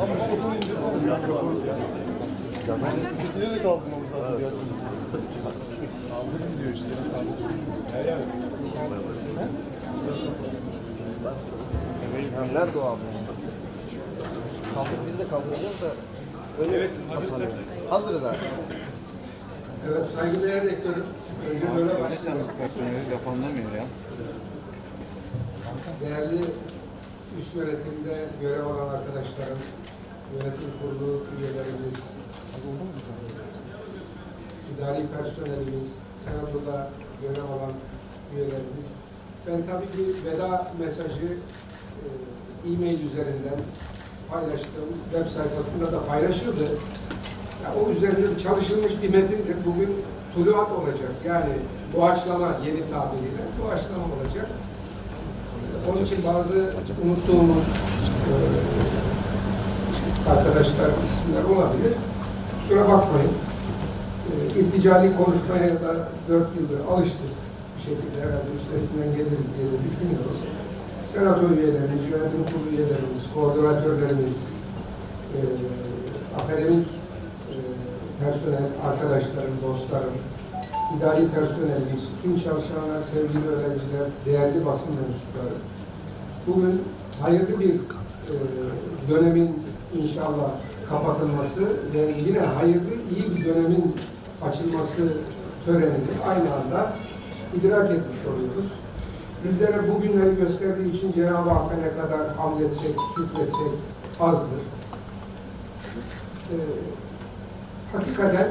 Ama otur ben nerede kaldım o zaman? Kaldırın diyor işte. Ha, nerede o abi? Kaldır, biz de kaldıracağız da. Önü evet, hazırsak. Hazırız abi. Evet, saygıdeğer rektörüm. Önce böyle başlayalım. Yapanlamıyor ya. Değerli üst yönetimde görev alan arkadaşlarım, yönetim kurulu üyelerimiz, idari personelimiz, senatoda görev alan üyelerimiz. Ben tabii ki veda mesajı e, e-mail üzerinden paylaştım. Web sayfasında da paylaşıldı. Ya o üzerinde çalışılmış bir metindir. Bugün tuluat olacak. Yani doğaçlama yeni tabiriyle doğaçlama olacak. Onun için bazı unuttuğumuz e, arkadaşlar isimler olabilir. Kusura bakmayın. E, konuşmaya da dört yıldır alıştık. Bir şekilde herhalde üstesinden geliriz diye de düşünüyoruz. Senato üyelerimiz, yönetim kurulu üyelerimiz, koordinatörlerimiz, e, akademik e, personel, arkadaşlarım, dostlarım, idari personelimiz, tüm çalışanlar, sevgili öğrenciler, değerli basın mensupları. Bugün hayırlı bir e, dönemin inşallah kapatılması ve yine hayırlı, iyi bir dönemin açılması törenini aynı anda idrak etmiş oluyoruz. Bizlere bu günleri gösterdiği için Cenab-ı Hakk'a ne kadar hamd etsek, şükretsek azdır. Ee, hakikaten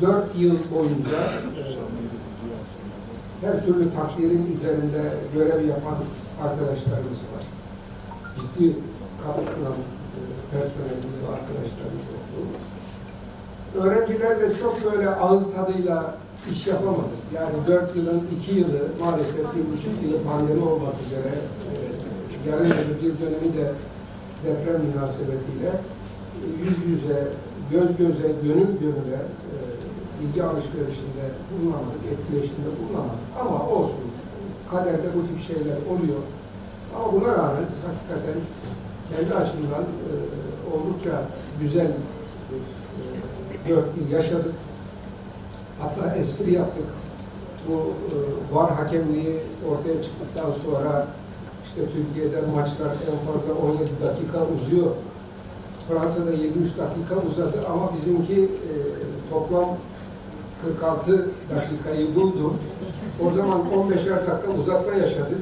dört yıl boyunca her türlü takdirin üzerinde görev yapan arkadaşlarımız var. Ciddi katkı sunan e, personelimiz ve arkadaşlarımız oldu. Öğrencilerle çok böyle ağız tadıyla iş yapamadık. Yani dört yılın iki yılı maalesef bir buçuk yılı pandemi olmak üzere e, yarı yarı bir dönemi de deprem münasebetiyle yüz yüze, göz göze, gönül gönüle bilgi alışverişinde bulunamadık, etkileşimde bulunamadık. Ama olsun, kaderde bu tip şeyler oluyor. Ama buna rağmen hakikaten kendi açımdan e, oldukça güzel bir e, dört yıl yaşadık. Hatta espri yaptık. Bu e, var hakemliği ortaya çıktıktan sonra işte Türkiye'de maçlar en fazla 17 dakika uzuyor. Fransa'da 23 dakika uzadı ama bizimki e, toplam 46 dakikayı buldu. O zaman 15'er dakika uzatma yaşadık.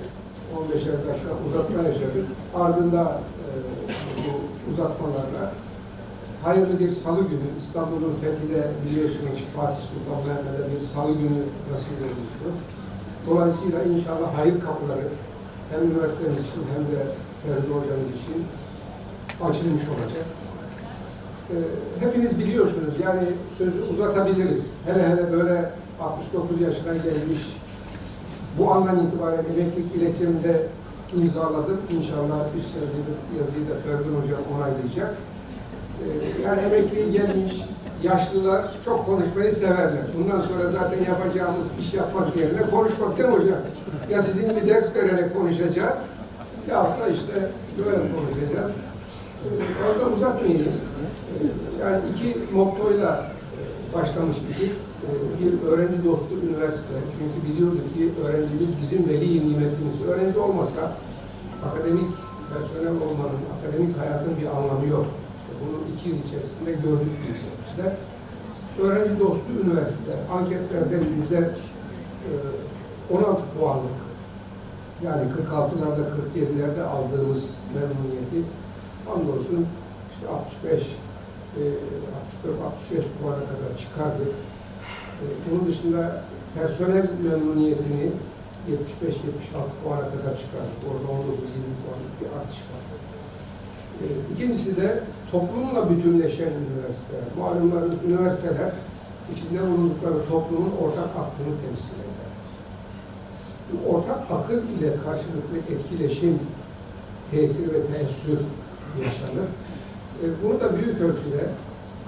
15'er dakika uzatma yaşadık. Ardında e, bu uzatmalarla hayırlı bir salı günü İstanbul'un fethi de biliyorsunuz Fatih Sultan Mehmet'e bir salı günü nasip olmuştu. Dolayısıyla inşallah hayır kapıları hem üniversitemiz için hem de Ferdi Hocamız için açılmış olacak. Ee, hepiniz biliyorsunuz yani sözü uzatabiliriz. Hele hele böyle 69 yaşına gelmiş bu andan itibaren emeklilik dilekçemi de imzaladım. İnşallah üst yazıyı, yazıyı da Ferdi Hocam onaylayacak. Ee, yani emekliye gelmiş yaşlılar çok konuşmayı severler. Bundan sonra zaten yapacağımız iş yapmak yerine konuşmak değil mi hocam? Ya sizin bir ders vererek konuşacağız ya da işte böyle konuşacağız. Ee, Fazla uzatmayayım. Yani iki mottoyla başlamış idik. Ee, Bir öğrenci dostu üniversite. Çünkü biliyorduk ki öğrencimiz bizim veli nimetimiz. Öğrenci olmasa akademik personel olmanın, akademik hayatın bir anlamı yok. İşte bunu iki yıl içerisinde gördük büyük ölçüde. Öğrenci dostu üniversite. Anketlerde yüzde e, 16 puanlık yani 46'larda 47'lerde aldığımız memnuniyeti hamdolsun işte 65 e, 64-65 puana kadar çıkardık. E, Bunun dışında personel memnuniyetini 75-76 puana kadar çıkardık. Orada 19-20 puanlık bir artış var. E, İkincisi de toplumla bütünleşen üniversiteler. Malumlarınız üniversiteler içinde bulundukları toplumun ortak aklını temsil eder. Bu ortak akıl ile karşılıklı etkileşim, tesir ve teessür yaşanır. E, bunu da büyük ölçüde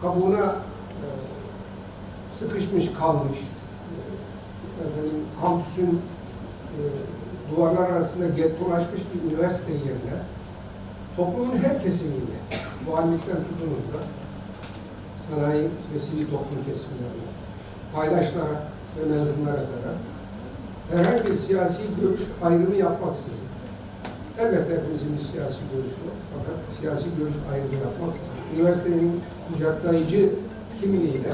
kabuğuna e, sıkışmış kalmış, e, efendim, kampüsün e, duvarlar arasında gettolaşmış bir üniversite yerine toplumun her kesimiyle, muhaliften tutunuz da sanayi ve sivil toplum kesimlerine, paydaşlara ve mezunlara kadar herhangi bir siyasi görüş ayrımı yapmaksızın, elbette hepimizin bir siyasi görüşü var fakat siyasi görüş ayrımı yapmaksızın, üniversitenin kucaklayıcı kimliğiyle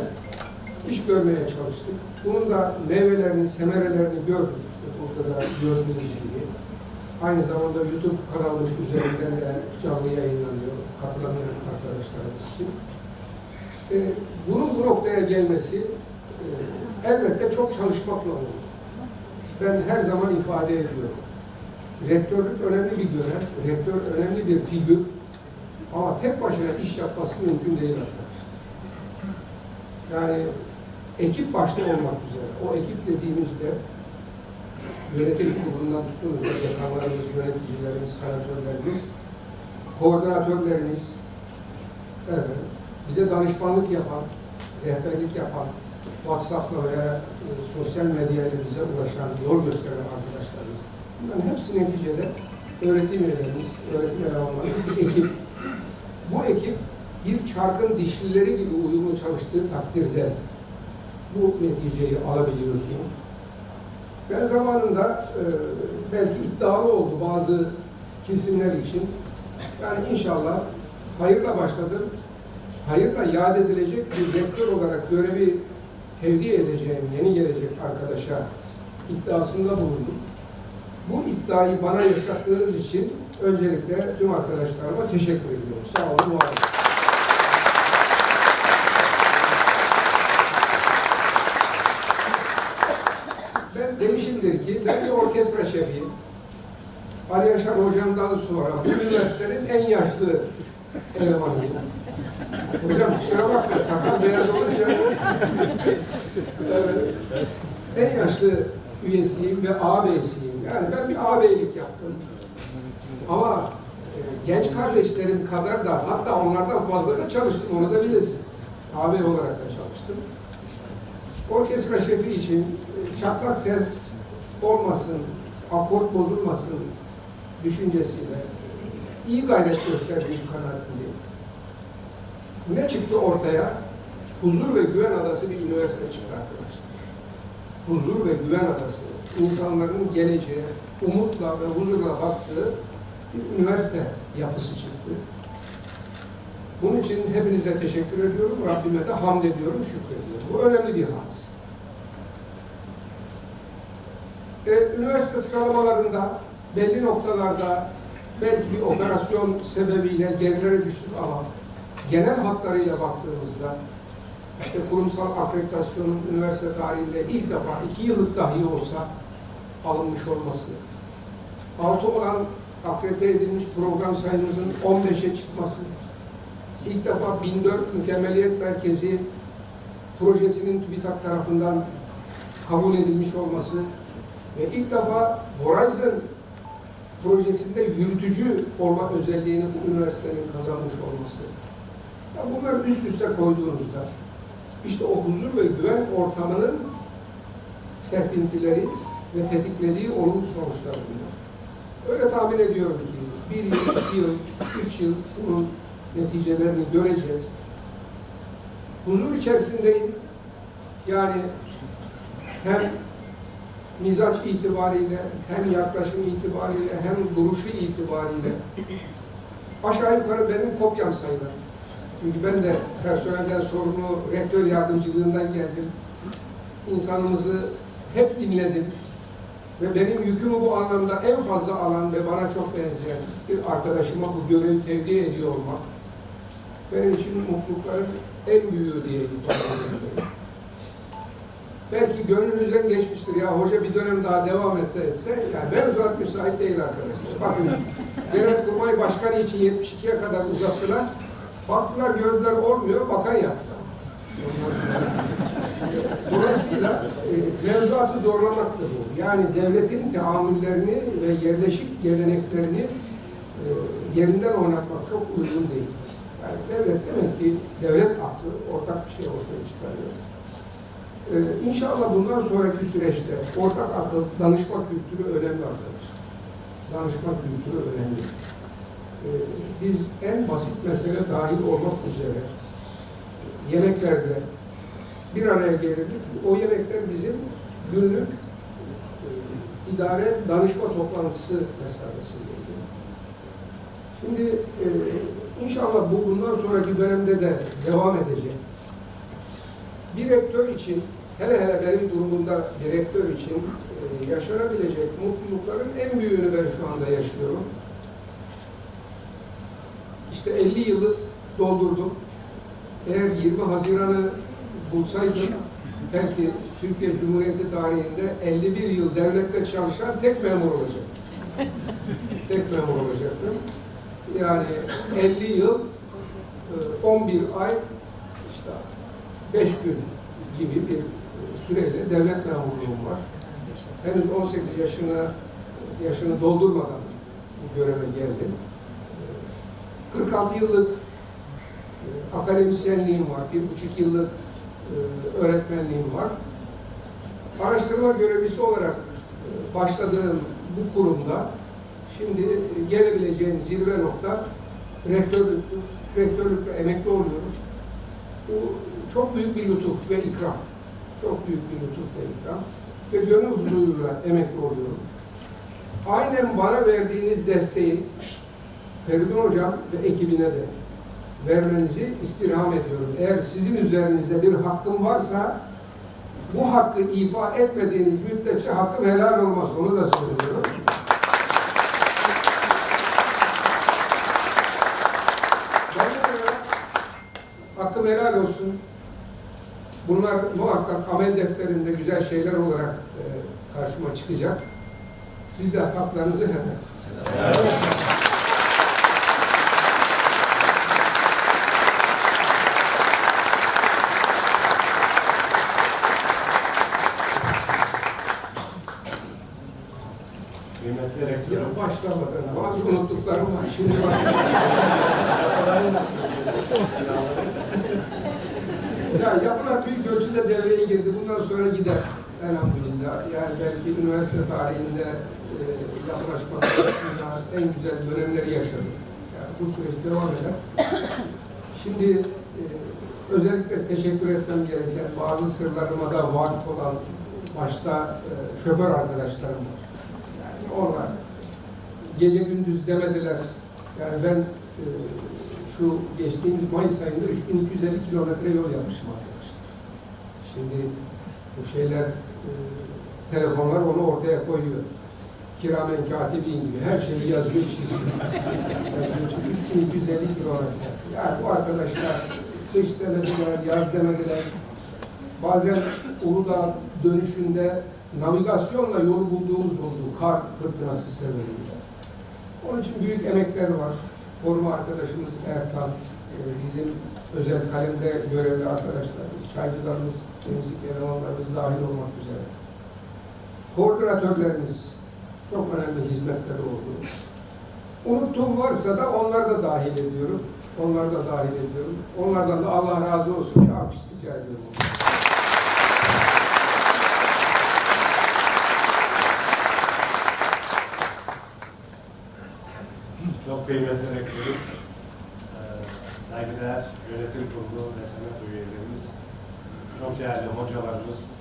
iş görmeye çalıştık. Bunun da meyvelerini, semerelerini gördük. Burada da gördüğünüz gibi. Aynı zamanda YouTube kanalımız üzerinden de canlı yayınlanıyor. Katılamayan arkadaşlarımız için. Ee, bunun bu noktaya gelmesi e, elbette çok çalışmakla oldu. Ben her zaman ifade ediyorum. Rektörlük önemli bir görev, rektör önemli bir figür. Ama tek başına iş yapması mümkün değil arkadaşlar. Yani ekip başta olmak üzere. O ekip dediğimizde yönetim kurulundan tutunuz yakanlarımız, yöneticilerimiz, senatörlerimiz, koordinatörlerimiz, evet, bize danışmanlık yapan, rehberlik yapan, WhatsApp'la veya e, sosyal medyayla bize ulaşan, yol gösteren arkadaşlarımız. Bunların hepsi neticede öğretim üyelerimiz, öğretim elemanlarımız ekip. Bu ekip bir çarkın dişlileri gibi uyumlu çalıştığı takdirde bu neticeyi alabiliyorsunuz. Ben zamanında e, belki iddialı oldu bazı kesimler için. Yani inşallah hayırla başladım. Hayırla yad edilecek bir rektör olarak görevi tevdi edeceğim yeni gelecek arkadaşa iddiasında bulundum. Bu iddiayı bana yaşattığınız için öncelikle tüm arkadaşlarıma teşekkür ediyorum. Sağ olun, var olun. Ben demişimdir ki ben bir orkestra şefiyim. Ali Yaşar hocamdan sonra bu üniversitenin en yaşlı elemanıyım. Hocam kusura bakma sakal beyaz olunca Ee, en yaşlı üyesiyim ve ağabeyisiyim. Yani ben bir ağabeylik yaptım. Ama e, genç kardeşlerim kadar da hatta onlardan fazla da çalıştım. Onu da bilirsiniz. Ağabey olarak da çalıştım. Orkestra şefi için e, çatlak ses olmasın, akort bozulmasın düşüncesiyle iyi gayret gösterdiğim kanaatindeyim. Ne çıktı ortaya? Huzur ve güven adası bir üniversite çıktı. Huzur ve güven adası. insanların geleceğe umutla ve huzurla baktığı bir üniversite yapısı çıktı. Bunun için hepinize teşekkür ediyorum. Rabbime de hamd ediyorum, şükrediyorum. Bu önemli bir hadis. Ee, üniversite sıralamalarında belli noktalarda belki bir operasyon sebebiyle gerilere düştük ama genel hatlarıyla baktığımızda işte kurumsal akreditasyonun üniversite tarihinde ilk defa iki yıllık dahi olsa alınmış olması, altı olan akredite edilmiş program sayımızın 15'e çıkması, ilk defa 1004 Mükemmeliyet Merkezi projesinin TÜBİTAK tarafından kabul edilmiş olması ve ilk defa Horizon projesinde yürütücü olma özelliğini bu üniversitenin kazanmış olması. Ya bunları üst üste koyduğunuzda işte o huzur ve güven ortamının serpintileri ve tetiklediği olumsuz sonuçlar bunlar. Öyle tahmin ediyorum ki bir yıl, iki yıl, üç yıl bunun neticelerini göreceğiz. Huzur içerisindeyim. Yani hem mizaç itibariyle, hem yaklaşım itibariyle, hem duruşu itibariyle aşağı yukarı benim kopyam sayılır. Çünkü ben de personelden sorumlu rektör yardımcılığından geldim. İnsanımızı hep dinledim. Ve benim yükümü bu anlamda en fazla alan ve bana çok benzeyen bir arkadaşıma bu görevi tevdi ediyor olmak benim için mutlulukların en büyüğü diye. Belki gönlünüzden geçmiştir ya hoca bir dönem daha devam etse etse yani ben uzat müsait değil arkadaşlar. Bakın Genelkurmay Başkanı için 72'ye kadar uzattılar. Baktılar gördüler olmuyor bakan yaptılar. Dolayısıyla e, mevzuatı zorlamaktır bu. Yani devletin teamüllerini ve yerleşik geleneklerini e, yerinden oynatmak çok uygun değil. Yani devlet demek ki devlet aklı ortak bir şey ortaya çıkarıyor. Ee, inşallah bundan sonraki süreçte ortak akıl, danışma kültürü önemli arkadaşlar. Danışma kültürü önemli. E, biz en basit mesele dahil olmak üzere yemeklerde bir araya gelirdik. O yemekler bizim günlük e, idare danışma toplantısı mesabesindeydi. Şimdi e, inşallah bu bundan sonraki dönemde de devam edecek. Bir rektör için, hele hele benim durumunda bir rektör için e, yaşanabilecek mutlulukların en büyüğünü ben şu anda yaşıyorum. İşte 50 yılı doldurdum. Eğer 20 Haziran'ı bulsaydım belki Türkiye Cumhuriyeti tarihinde 51 yıl devlette çalışan tek memur olacak. tek memur olacaktım. Yani 50 yıl, e, 11 ay, işte 5 gün gibi bir e, süreyle devlet memurluğum var. Henüz 18 yaşına yaşını doldurmadan bu göreve geldim. E, 46 yıllık e, akademisyenliğim var, bir buçuk yıllık e, öğretmenliğim var. Araştırma görevlisi olarak e, başladığım bu kurumda şimdi gelebileceğim zirve nokta rektörlüktür. Rektörlükle emekli oluyorum. Bu çok büyük bir lütuf ve ikram. Çok büyük bir lütuf ve ikram. Ve gönül huzuruyla emekli oluyorum. Aynen bana verdiğiniz desteği Feridun Hocam ve ekibine de vermenizi istirham ediyorum. Eğer sizin üzerinizde bir hakkım varsa bu hakkı ifa etmediğiniz müddetçe hakkım helal olmaz. Onu da söylüyorum. Hakkım helal olsun. Bunlar muhakkak amel defterinde güzel şeyler olarak e, karşıma çıkacak. Siz de haklarınızı helal. Kıymetli Ya rektörüm, başlamadan bazı unuttuklarım var. Şimdi bak. ya yapılan büyük ölçüde devreye girdi. Bundan sonra gider. Elhamdülillah. Yani belki üniversite tarihinde e, yapılaşmalarında en güzel dönemleri yaşadık. Yani bu süreç devam eder. Şimdi e, özellikle teşekkür etmem gereken bazı sırlarıma da vakıf olan başta e, şoför arkadaşlarım var. Yani onlar gece gündüz demediler. Yani ben e, şu geçtiğimiz Mayıs ayında 3250 kilometre yol yapmışım arkadaşlar. Şimdi bu şeyler e, telefonlar onu ortaya koyuyor. Kiramen katibin gibi her şeyi yazıyor çiziyor. Yani 3250 kilometre. Yani bu arkadaşlar kış demediler, yaz demediler. Bazen Uludağ dönüşünde navigasyonla yol bulduğumuz oldu. Kar fırtınası sebebiyle. Onun için büyük emekler var. Koruma arkadaşımız Ertan, e, bizim özel kalemde görevli arkadaşlarımız, çaycılarımız, temizlik elemanlarımız dahil olmak üzere. Koordinatörlerimiz çok önemli hizmetleri oldu. Unuttuğum varsa da onları da dahil ediyorum. Onları da dahil ediyorum. Onlardan da Allah razı olsun diye alkış rica ediyorum. çok kıymetli rektörüm, eee, saygıdeğer yönetim kurulu ve senat üyelerimiz, çok değerli hocalarımız,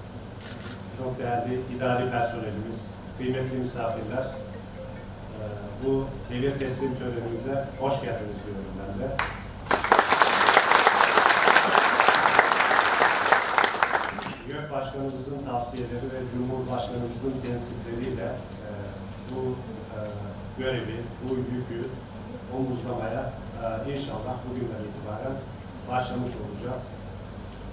çok değerli idari personelimiz, kıymetli misafirler, eee, bu devir teslim törenimize hoş geldiniz diyorum ben de. YÖK Başkanımızın tavsiyeleri ve Cumhurbaşkanımızın tensipleriyle e, bu e, görevi, bu yükü omuzlamaya e, inşallah bugünden itibaren başlamış olacağız.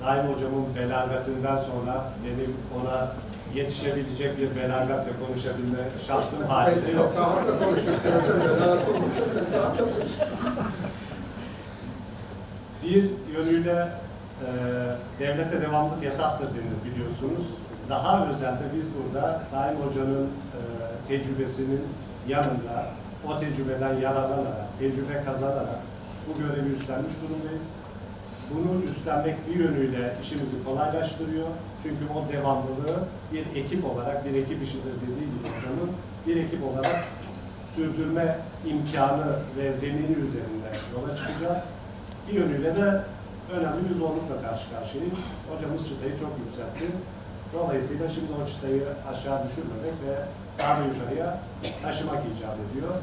Sayın Hocamın belagatından sonra benim ona yetişebilecek bir belagatle konuşabilme şansım halinde yok. Sağlıkla konuşurken hocam da rahat olmasın da sağlıkla Bir yönüyle e, devlete devamlık esastır denir biliyorsunuz. Daha özelde biz burada Sayın Hoca'nın e, tecrübesinin yanında o tecrübeden yararlanarak, tecrübe kazanarak bu görevi üstlenmiş durumdayız. Bunu üstlenmek bir yönüyle işimizi kolaylaştırıyor. Çünkü o devamlılığı bir ekip olarak, bir ekip işidir dediği gibi hocamın bir ekip olarak sürdürme imkanı ve zemini üzerinde yola çıkacağız. Bir yönüyle de önemli bir zorlukla karşı karşıyayız. Hocamız çıtayı çok yükseltti. Dolayısıyla şimdi o çıtayı aşağı düşürmemek ve daha da yukarıya taşımak icap ediyor.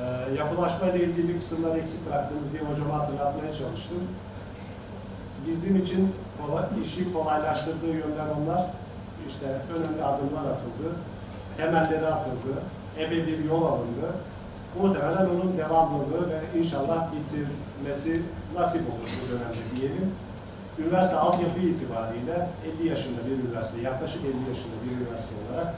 Ee, yapılaşma ile ilgili kısımları eksik bıraktınız diye hocama hatırlatmaya çalıştım. Bizim için kolay, işi kolaylaştırdığı yönler onlar. İşte önemli adımlar atıldı, temelleri atıldı, epey bir yol alındı. Muhtemelen onun devamlılığı ve inşallah bitirmesi nasip olur bu dönemde diyelim. Üniversite altyapı itibariyle 50 yaşında bir üniversite, yaklaşık 50 yaşında bir üniversite olarak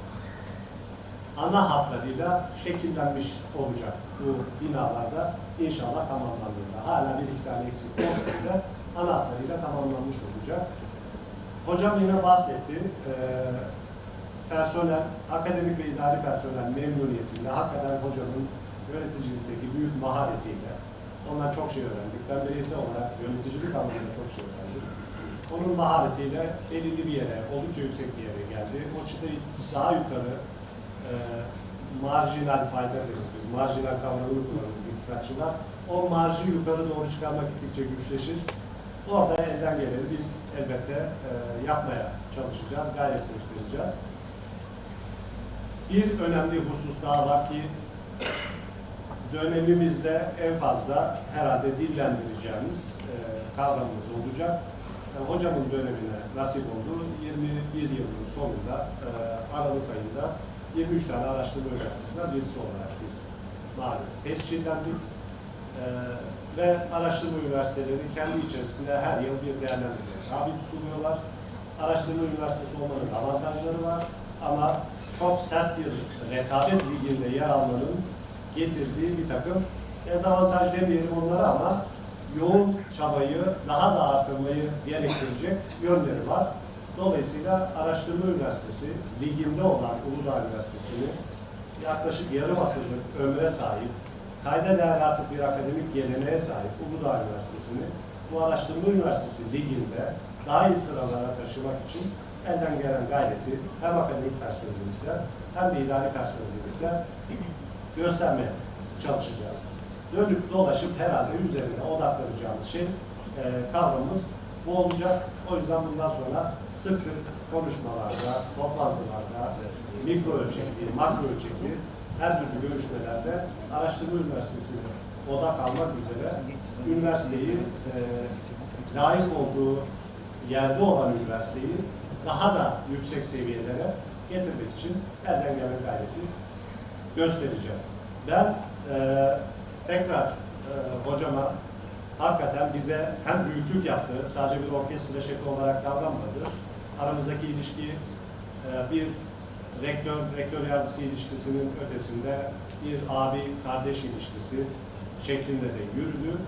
ana hatlarıyla şekillenmiş olacak bu binalarda inşallah tamamlandığında. Hala bir iki tane eksik olsa bile ana hatlarıyla tamamlanmış olacak. Hocam yine bahsetti. Ee, personel, akademik ve idari personel memnuniyetiyle, hakikaten hocanın yöneticilikteki büyük maharetiyle ondan çok şey öğrendik. Ben bireysel olarak yöneticilik alanında çok şey öğrendim. Onun maharetiyle belirli bir yere, oldukça yüksek bir yere geldi. O çıtayı daha yukarı e, marjinal fayda deriz biz. Marjinal kavramını kullanırız iktisatçılar. O marjı yukarı doğru çıkarmak gittikçe güçleşir. Orada elden geleni biz elbette e, yapmaya çalışacağız, gayret göstereceğiz. Bir önemli husus daha var ki dönemimizde en fazla herhalde dillendireceğimiz e, kavramımız olacak. Yani hocamın dönemine nasip oldu. 21 yılın sonunda e, Aralık ayında 23 tane araştırma üniversitesinden birisi olarak biz malum tescillendik. E, ve araştırma üniversiteleri kendi içerisinde her yıl bir değerlendirmeye tabi tutuluyorlar. Araştırma üniversitesi olmanın avantajları var ama çok sert bir rekabet liginde yer almanın getirdiği bir takım dezavantaj demeyelim onlara ama yoğun çabayı daha da artırmayı gerektirecek yönleri var. Dolayısıyla Araştırma Üniversitesi liginde olan Uludağ Üniversitesi'ni yaklaşık yarım asırlık ömre sahip, kayda değer artık bir akademik geleneğe sahip Uludağ Üniversitesi'ni bu Araştırma Üniversitesi liginde daha iyi sıralara taşımak için elden gelen gayreti hem akademik personelimizle hem de idari personelimizle göstermeye çalışacağız. Dönüp dolaşıp herhalde üzerine odaklanacağımız şey e, kavramımız bu olacak. O yüzden bundan sonra sık sık konuşmalarda, toplantılarda, mikro ölçekli, makro ölçekli her türlü görüşmelerde Araştırma Üniversitesi'ne odak almak üzere üniversiteyi e, layık olduğu yerde olan üniversiteyi daha da yüksek seviyelere getirmek için elden gelen gayreti göstereceğiz. Ben e, tekrar e, hocama hakikaten bize hem büyüklük yaptı, sadece bir orkestra şefi olarak davranmadı. Aramızdaki ilişki e, bir rektör, rektör yardımcısı ilişkisinin ötesinde bir abi kardeş ilişkisi şeklinde de yürüdü.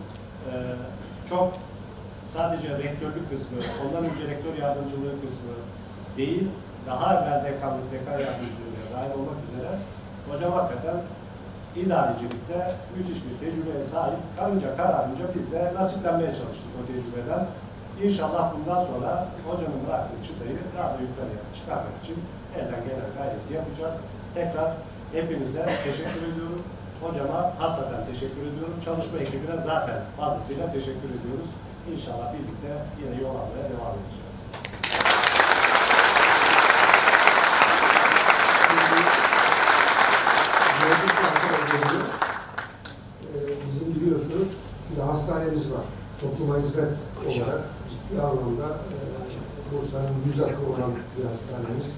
E, çok sadece rektörlük kısmı, ondan önce rektör yardımcılığı kısmı değil, daha evvel dekanlık, dekan yardımcılığına dahil olmak üzere hocam hakikaten idarecilikte müthiş bir tecrübeye sahip. Karınca kararınca biz de nasiplenmeye çalıştık o tecrübeden. İnşallah bundan sonra hocamın bıraktığı çıtayı daha da yukarıya çıkarmak için elden gelen gayreti yapacağız. Tekrar hepinize teşekkür ediyorum. Hocama hasreten teşekkür ediyorum. Çalışma ekibine zaten fazlasıyla teşekkür ediyoruz. İnşallah birlikte yine yol almaya devam edeceğiz. Mevcut arkadaşlarımız, e, bizim biliyorsunuz bir hastanemiz var. Topluma hizmet olarak ciddi anlamda e, Bursa'nın yüz akı olan bir hastanemiz.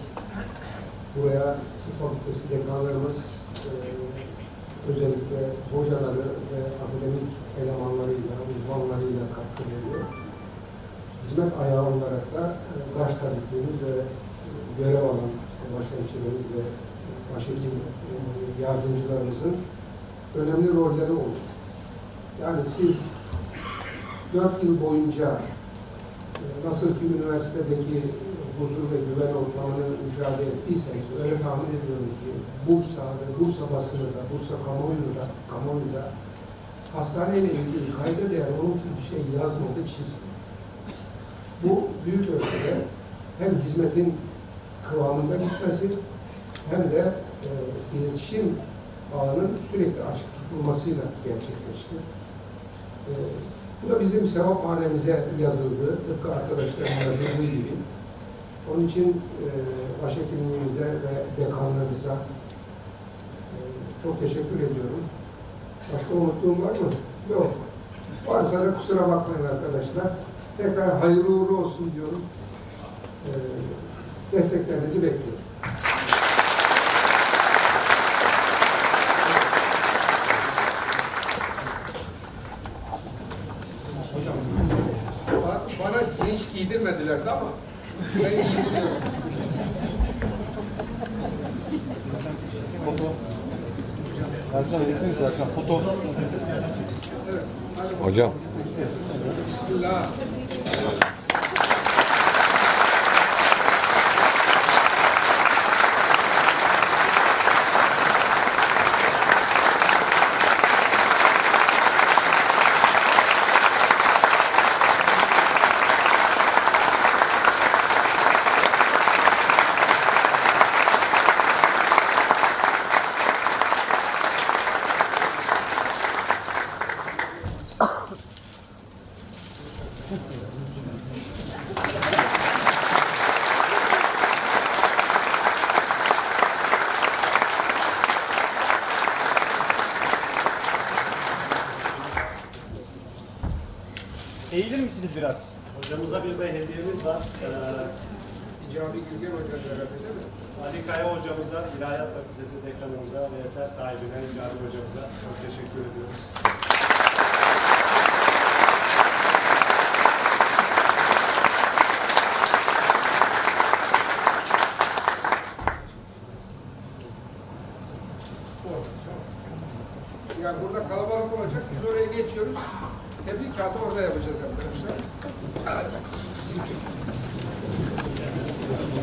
Buraya tıp fakültesi dekanlarımız, e, özellikle hocaları ve akademik elemanlarıyla, uzmanlarıyla katkı veriyor. Hizmet ayağı olarak da e, baş tabiplerimiz ve e, görev alan başhemşiremiz ve başhekim e, yardımcılarımızın önemli rolleri oldu. Yani siz dört yıl boyunca e, nasıl ki üniversitedeki huzur ve güven ortamını müşahede ettiyseniz öyle tahmin ediyorum ki Bursa ve Bursa basını da, Bursa kamuoyu da, kamuoyu da hastaneyle ilgili kayda değer olumsuz bir şey yazmadı, çizmedi. Bu büyük ölçüde hem hizmetin kıvamında gitmesi hem de e, iletişim ağının sürekli açık tutulmasıyla gerçekleşti. Ee, bu da bizim sevap hanemize yazıldı, tıpkı arkadaşların yazıldığı gibi. Onun için e, ve dekanlarımıza e, çok teşekkür ediyorum. Başka unuttuğum var mı? Yok. Varsa da kusura bakmayın arkadaşlar. Tekrar hayırlı uğurlu olsun diyorum. E, desteklerinizi bekliyorum. Bana, bana hiç giydirmedilerdi ama ben giydiriyorum. Ercan iyisiniz Ercan. Foto. Hocam. Bismillah. Eğilir misiniz biraz? Hocamıza bir de hediyemiz var. Ee, İcabi Gülgen Hoca herhalde değil mi? Ali Kaya hocamıza, İlahiyat Fakültesi dekanımıza ve eser sahibine, Cari hocamıza çok teşekkür ediyoruz.